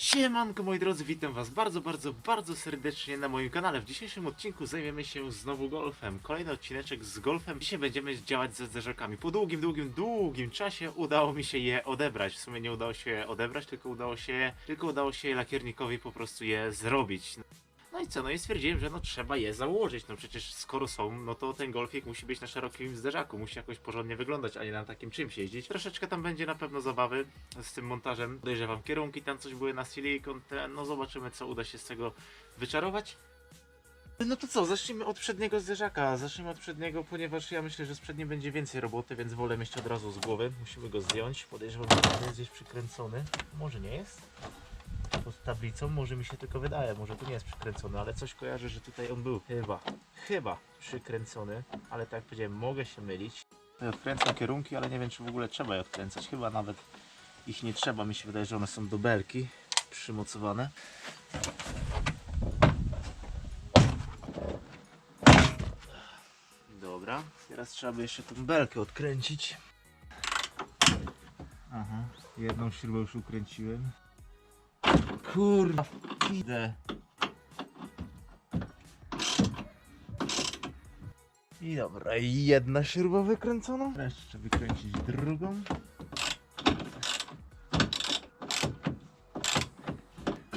Siemanko moi drodzy, witam was bardzo, bardzo, bardzo serdecznie na moim kanale. W dzisiejszym odcinku zajmiemy się znowu golfem. Kolejny odcineczek z golfem. Dzisiaj będziemy działać ze zderzakami. Po długim, długim, długim czasie udało mi się je odebrać. W sumie nie udało się je odebrać, tylko udało się, tylko udało się lakiernikowi po prostu je zrobić. No i co, no i stwierdziłem, że no trzeba je założyć, no przecież skoro są, no to ten golfik musi być na szerokim zderzaku, musi jakoś porządnie wyglądać, a nie na takim czymś jeździć. Troszeczkę tam będzie na pewno zabawy z tym montażem, podejrzewam kierunki, tam coś były na silikon, no zobaczymy co uda się z tego wyczarować. No to co, zacznijmy od przedniego zderzaka, zacznijmy od przedniego, ponieważ ja myślę, że z przednim będzie więcej roboty, więc wolę mieć od razu z głowy, musimy go zdjąć, podejrzewam, że jest gdzieś przykręcony, może nie jest pod tablicą, może mi się tylko wydaje, może tu nie jest przykręcony, ale coś kojarzę, że tutaj on był chyba, chyba przykręcony, ale tak jak powiedziałem, mogę się mylić. Odkręcam kierunki, ale nie wiem, czy w ogóle trzeba je odkręcać, chyba nawet ich nie trzeba, mi się wydaje, że one są do belki przymocowane. Dobra, teraz trzeba by jeszcze tą belkę odkręcić. Aha, jedną śrubę już ukręciłem. Kurwa, idę. I dobra, jedna śruba wykręcona. Teraz wykręcić drugą.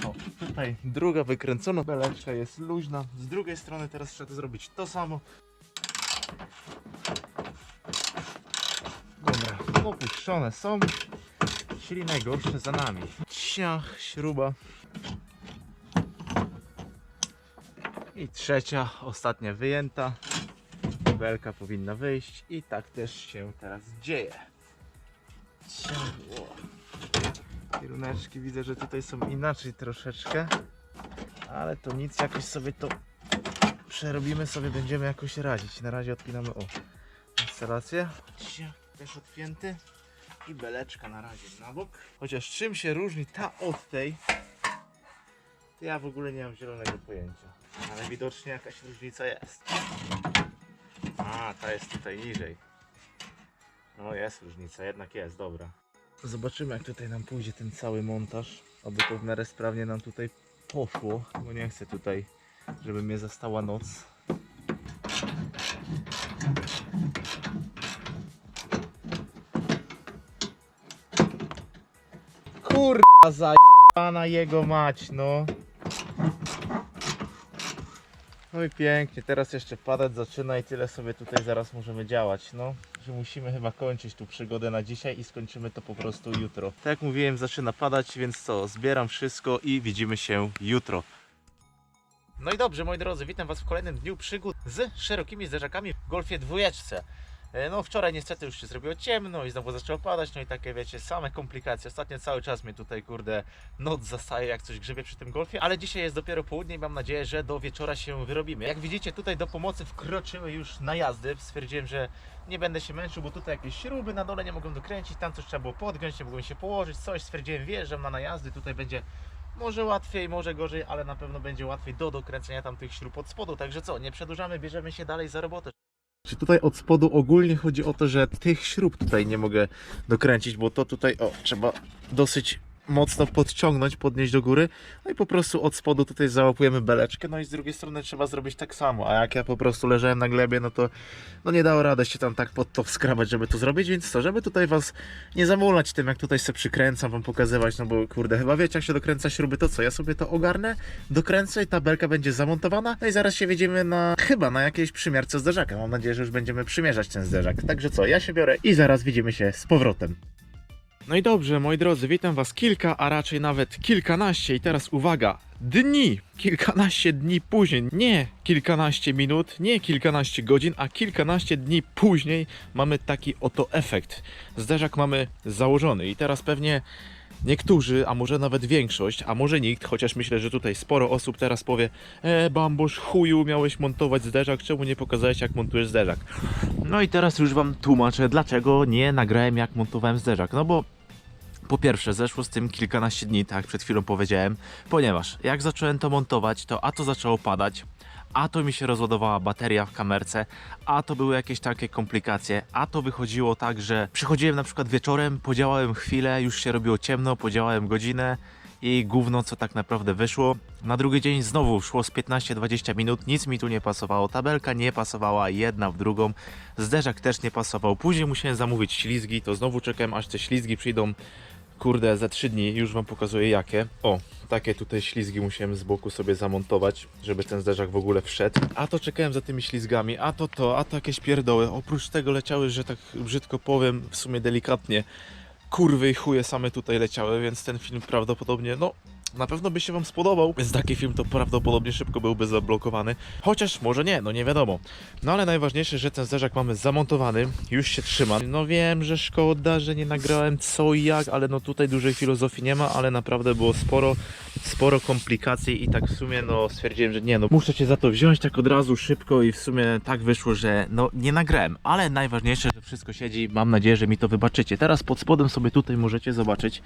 O, tutaj druga wykręcona, beleczka jest luźna. Z drugiej strony teraz trzeba zrobić to samo. Dobra, opuszczone są. Czyli najgorsze za nami. Ciach, śruba. I trzecia, ostatnia wyjęta. Belka powinna wyjść i tak też się teraz dzieje. Ciach, o. Kieruneczki widzę, że tutaj są inaczej troszeczkę. Ale to nic, jakoś sobie to przerobimy sobie, będziemy jakoś radzić. Na razie odpinamy o instalację. Ciach, też odpięty i beleczka na razie na bok. Chociaż czym się różni ta od tej, ja w ogóle nie mam zielonego pojęcia. Ale widocznie jakaś różnica jest. A, ta jest tutaj niżej. No jest różnica, jednak jest, dobra. Zobaczymy jak tutaj nam pójdzie ten cały montaż. Oby to w miarę sprawnie nam tutaj poszło, bo nie chcę tutaj, żeby mnie zastała noc. Kurwa zajebana jego mać, no. No i pięknie, teraz jeszcze padać zaczyna i tyle sobie tutaj zaraz możemy działać, no. Że musimy chyba kończyć tu przygodę na dzisiaj i skończymy to po prostu jutro. Tak jak mówiłem, zaczyna padać, więc co, zbieram wszystko i widzimy się jutro. No i dobrze, moi drodzy, witam Was w kolejnym dniu przygód z szerokimi zderzakami w Golfie dwójeczce. E, No wczoraj niestety już się zrobiło ciemno i znowu zaczęło padać, no i takie wiecie, same komplikacje. Ostatnio cały czas mnie tutaj kurde noc zastaje jak coś grzebie przy tym golfie, ale dzisiaj jest dopiero południe i mam nadzieję, że do wieczora się wyrobimy. Jak widzicie tutaj do pomocy wkroczyły już najazdy, stwierdziłem, że nie będę się męczył, bo tutaj jakieś śruby na dole nie mogłem dokręcić, tam coś trzeba było podgiąć, nie mogłem się położyć, coś stwierdziłem, wjeżdżam na najazdy, tutaj będzie może łatwiej, może gorzej, ale na pewno będzie łatwiej do dokręcenia tam tych śrub od spodu. Także co, nie przedłużamy, bierzemy się dalej za robotę. Czy tutaj od spodu ogólnie chodzi o to, że tych śrub tutaj nie mogę dokręcić, bo to tutaj, o, trzeba dosyć mocno podciągnąć, podnieść do góry, no i po prostu od spodu tutaj załapujemy beleczkę, no i z drugiej strony trzeba zrobić tak samo, a jak ja po prostu leżałem na glebie, no to no nie dało rady się tam tak pod to wskrabać, żeby to zrobić, więc co, żeby tutaj was nie zamulać tym, jak tutaj sobie przykręcam, wam pokazywać, no bo kurde, chyba wiecie, jak się dokręca śruby, to co, ja sobie to ogarnę, dokręcę i ta belka będzie zamontowana, no i zaraz się wiedziemy na, chyba na jakiejś przymiarce zderzaka, mam nadzieję, że już będziemy przymierzać ten zderzak, także co, ja się biorę i zaraz widzimy się z powrotem. No i dobrze, moi drodzy, witam was kilka, a raczej nawet kilkanaście. I teraz uwaga, dni, kilkanaście dni później, nie kilkanaście minut, nie kilkanaście godzin, a kilkanaście dni później mamy taki oto efekt. Zderzak mamy założony. I teraz pewnie niektórzy, a może nawet większość, a może nikt, chociaż myślę, że tutaj sporo osób teraz powie E, bambusz, chuju, miałeś montować zderzak, czemu nie pokazałeś jak montujesz zderzak? No i teraz już wam tłumaczę, dlaczego nie nagrałem jak montowałem zderzak, no bo po pierwsze, zeszło z tym kilkanaście dni, tak jak przed chwilą powiedziałem, ponieważ jak zacząłem to montować, to a to zaczęło padać, a to mi się rozładowała bateria w kamerce, a to były jakieś takie komplikacje, a to wychodziło tak, że przychodziłem na przykład wieczorem, podziałałem chwilę, już się robiło ciemno, podziałałem godzinę i gówno co tak naprawdę wyszło. Na drugi dzień znowu szło z 15-20 minut, nic mi tu nie pasowało, tabelka nie pasowała jedna w drugą, zderzak też nie pasował. Później musiałem zamówić ślizgi, to znowu czekałem aż te ślizgi przyjdą Kurde, za 3 dni już wam pokazuję jakie. O, takie tutaj ślizgi musiałem z boku sobie zamontować, żeby ten zderzak w ogóle wszedł. A to czekałem za tymi ślizgami, a to to, a to jakieś pierdoły. Oprócz tego leciały, że tak brzydko powiem, w sumie delikatnie, kurwy i chuje same tutaj leciały, więc ten film prawdopodobnie, no, na pewno by się wam spodobał, więc taki film to prawdopodobnie szybko byłby zablokowany. Chociaż może nie, no nie wiadomo. No ale najważniejsze, że ten zderzak mamy zamontowany, już się trzyma. No wiem, że szkoda, że nie nagrałem co i jak, ale no tutaj dużej filozofii nie ma, ale naprawdę było sporo, sporo komplikacji i tak w sumie no stwierdziłem, że nie no, muszę cię za to wziąć tak od razu szybko i w sumie tak wyszło, że no nie nagrałem, ale najważniejsze, że wszystko siedzi, mam nadzieję, że mi to wybaczycie. Teraz pod spodem sobie tutaj możecie zobaczyć,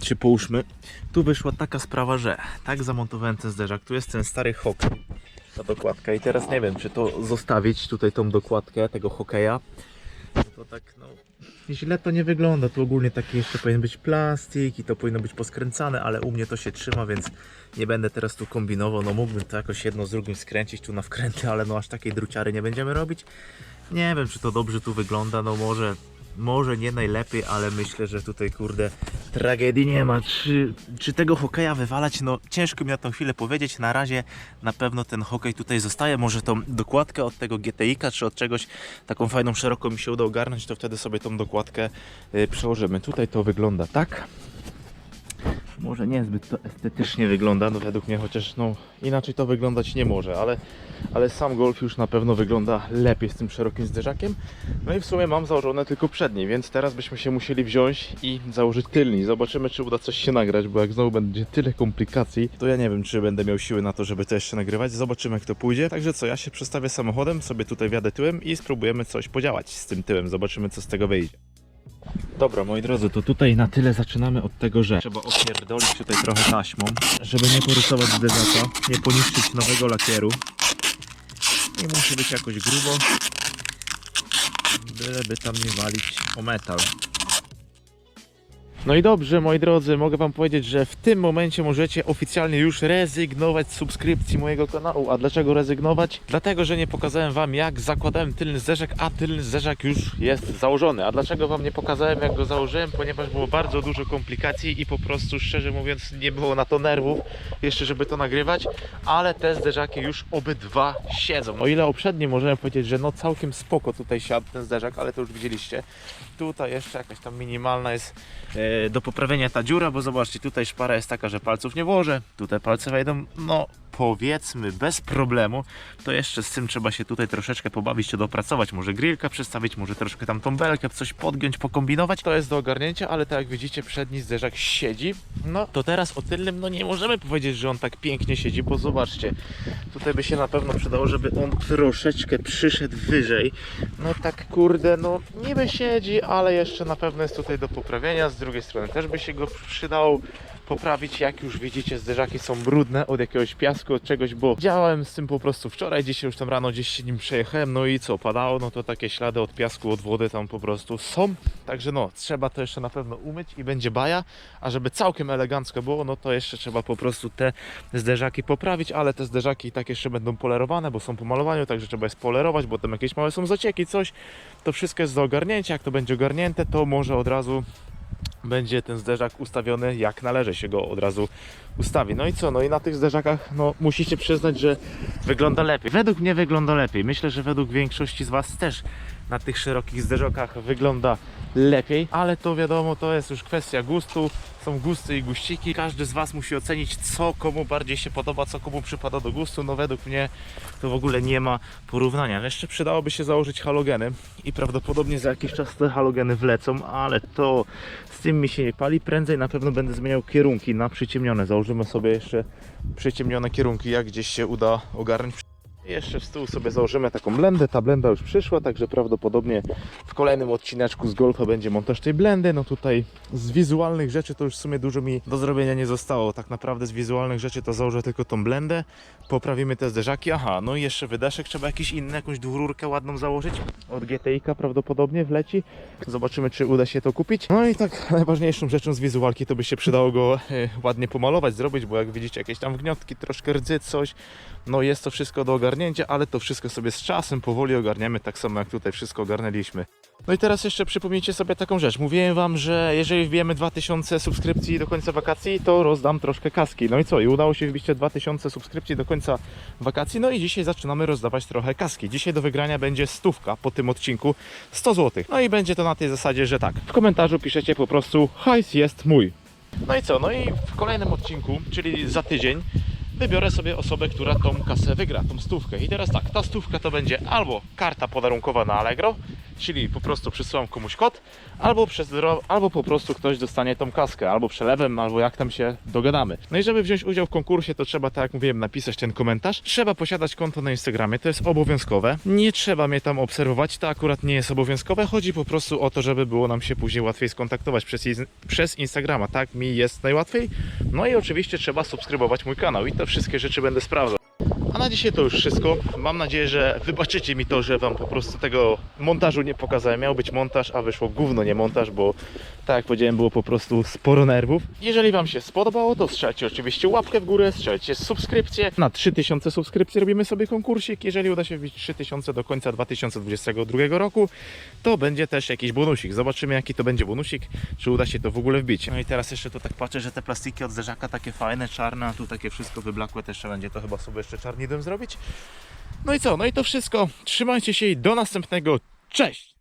czy połóżmy, tu wyszła taka sprawa, że tak zamontowałem ten zderzak, tu jest ten stary hokej, ta dokładka. I teraz nie wiem, czy to zostawić tutaj tą dokładkę tego hokeja, to tak no źle to nie wygląda, tu ogólnie taki jeszcze powinien być plastik i to powinno być poskręcane, ale u mnie to się trzyma, więc nie będę teraz tu kombinował, no mógłbym to jakoś jedno z drugim skręcić tu na wkręty, ale no aż takiej druciary nie będziemy robić. Nie wiem, czy to dobrze tu wygląda, no może, może nie najlepiej, ale myślę, że tutaj kurde tragedii nie ma. Czy, czy tego hokeja wywalać? No ciężko mi na tą chwilę powiedzieć. Na razie na pewno ten hokej tutaj zostaje. Może tą dokładkę od tego GTI-ka czy od czegoś taką fajną, szeroką mi się uda ogarnąć, to wtedy sobie tą dokładkę y, przełożymy. Tutaj to wygląda tak. Może niezbyt to estetycznie wygląda, no według mnie, chociaż no inaczej to wyglądać nie może, ale, ale sam Golf już na pewno wygląda lepiej z tym szerokim zderzakiem. No i w sumie mam założone tylko przedni, więc teraz byśmy się musieli wziąć i założyć tylni. Zobaczymy, czy uda coś się nagrać, bo jak znowu będzie tyle komplikacji, to ja nie wiem, czy będę miał siły na to, żeby to jeszcze nagrywać. Zobaczymy, jak to pójdzie. Także co, ja się przestawię samochodem, sobie tutaj wjadę tyłem i spróbujemy coś podziałać z tym tyłem. Zobaczymy, co z tego wyjdzie. Dobra, moi drodzy, to tutaj na tyle zaczynamy od tego, że trzeba opierdolić tutaj trochę taśmą, żeby nie porysować zderzaka, nie poniszczyć nowego lakieru. I musi być jakoś grubo, byleby tam nie walić o metal. No i dobrze, moi drodzy, mogę wam powiedzieć, że w tym momencie możecie oficjalnie już rezygnować z subskrypcji mojego kanału. A dlaczego rezygnować? Dlatego, że nie pokazałem wam jak zakładałem tylny zderzak, a tylny zderzak już jest założony. A dlaczego wam nie pokazałem jak go założyłem? Ponieważ było bardzo dużo komplikacji i po prostu szczerze mówiąc nie było na to nerwów jeszcze, żeby to nagrywać, ale te zderzaki już obydwa siedzą. O ile poprzednie możemy powiedzieć, że no całkiem spoko tutaj siadł ten zderzak, ale to już widzieliście. Tutaj jeszcze jakaś tam minimalna jest e, do poprawienia ta dziura, bo zobaczcie, tutaj szpara jest taka, że palców nie włożę, tutaj palce wejdą, no powiedzmy bez problemu, to jeszcze z tym trzeba się tutaj troszeczkę pobawić, się dopracować, może grillka przestawić, może troszkę tam tą belkę, coś podgiąć, pokombinować, to jest do ogarnięcia, ale tak jak widzicie, przedni zderzak siedzi, no to teraz o tylnym, no nie możemy powiedzieć, że on tak pięknie siedzi, bo zobaczcie, tutaj by się na pewno przydało, żeby on troszeczkę przyszedł wyżej, no tak kurde, no niby siedzi, ale jeszcze na pewno jest tutaj do poprawienia, z drugiej strony też by się go przydało poprawić, jak już widzicie zderzaki są brudne od jakiegoś piasku, od czegoś, bo działałem z tym po prostu wczoraj, dzisiaj już tam rano gdzieś się nim przejechałem, no i co, padało, no to takie ślady od piasku, od wody tam po prostu są, także no, trzeba to jeszcze na pewno umyć i będzie baja, a żeby całkiem elegancko było, no to jeszcze trzeba po prostu te zderzaki poprawić, ale te zderzaki i tak jeszcze będą polerowane, bo są po malowaniu, także trzeba je spolerować, bo tam jakieś małe są zacieki, coś, to wszystko jest do ogarnięcia, jak to będzie ogarnięte, to może od razu będzie ten zderzak ustawiony jak należy się go od razu ustawi. No i co? No i na tych zderzakach no, musicie przyznać, że wygląda lepiej. Według mnie wygląda lepiej. Myślę, że według większości z Was też na tych szerokich zderzakach wygląda lepiej, ale to wiadomo, to jest już kwestia gustu. Są gusty i guściki. Każdy z Was musi ocenić, co komu bardziej się podoba, co komu przypada do gustu. No według mnie to w ogóle nie ma porównania. Jeszcze przydałoby się założyć halogeny i prawdopodobnie za jakiś czas te halogeny wlecą, ale to z tym mi się nie pali. Prędzej na pewno będę zmieniał kierunki na przyciemnione. Założymy sobie jeszcze przyciemnione kierunki, jak gdzieś się uda ogarnąć. Jeszcze w stół sobie założymy taką blendę. Ta blenda już przyszła, także prawdopodobnie w kolejnym odcineczku z Golfa będzie montaż tej blendy. No tutaj z wizualnych rzeczy to już w sumie dużo mi do zrobienia nie zostało. Tak naprawdę z wizualnych rzeczy to założę tylko tą blendę. Poprawimy te zderzaki. Aha, no i jeszcze wydeszek trzeba jakiś inny, jakąś dwururkę ładną założyć. Od GTI-ka prawdopodobnie wleci. Zobaczymy, czy uda się to kupić. No i tak najważniejszą rzeczą z wizualki to by się przydało go e, ładnie pomalować, zrobić, bo jak widzicie jakieś tam wgniotki, troszkę rdzy, coś. No jest to wszystko do ogarnięcia, ale to wszystko sobie z czasem powoli ogarniemy, tak samo jak tutaj wszystko ogarnęliśmy. No i teraz jeszcze przypomnijcie sobie taką rzecz. Mówiłem wam, że jeżeli wbijemy 2000 subskrypcji do końca wakacji, to rozdam troszkę kaski. No i co? I udało się wbić te 2000 subskrypcji do końca wakacji. No i dzisiaj zaczynamy rozdawać trochę kaski. Dzisiaj do wygrania będzie stówka po tym odcinku 100 zł. No i będzie to na tej zasadzie, że tak. W komentarzu piszecie po prostu hajs jest mój. No i co? No i w kolejnym odcinku, czyli za tydzień, wybiorę sobie osobę, która tą kasę wygra, tą stówkę. I teraz tak, ta stówka to będzie albo karta podarunkowa na Allegro, czyli po prostu przysyłam komuś kod, albo, przez, albo po prostu ktoś dostanie tą kaskę, albo przelewem, albo jak tam się dogadamy. No i żeby wziąć udział w konkursie, to trzeba, tak jak mówiłem, napisać ten komentarz. Trzeba posiadać konto na Instagramie, to jest obowiązkowe. Nie trzeba mnie tam obserwować, to akurat nie jest obowiązkowe. Chodzi po prostu o to, żeby było nam się później łatwiej skontaktować przez, przez Instagrama. Tak mi jest najłatwiej. No i oczywiście trzeba subskrybować mój kanał i te wszystkie rzeczy będę sprawdzał. A na dzisiaj to już wszystko. Mam nadzieję, że wybaczycie mi to, że Wam po prostu tego montażu nie pokazałem. Miał być montaż, a wyszło gówno nie montaż, bo tak jak powiedziałem, było po prostu sporo nerwów. Jeżeli Wam się spodobało, to strzelcie oczywiście łapkę w górę, strzelcie subskrypcję. Na 3000 subskrypcji robimy sobie konkursik. Jeżeli uda się wbić 3000 do końca 2022 roku, to będzie też jakiś bonusik. Zobaczymy jaki to będzie bonusik, czy uda się to w ogóle wbić. No i teraz jeszcze tu tak patrzę, że te plastiki od zderzaka takie fajne, czarne, a tu takie wszystko wyblakłe, też będzie to chyba sobie jeszcze czarnidłem zrobić. No i co? No i to wszystko. Trzymajcie się i do następnego. Cześć!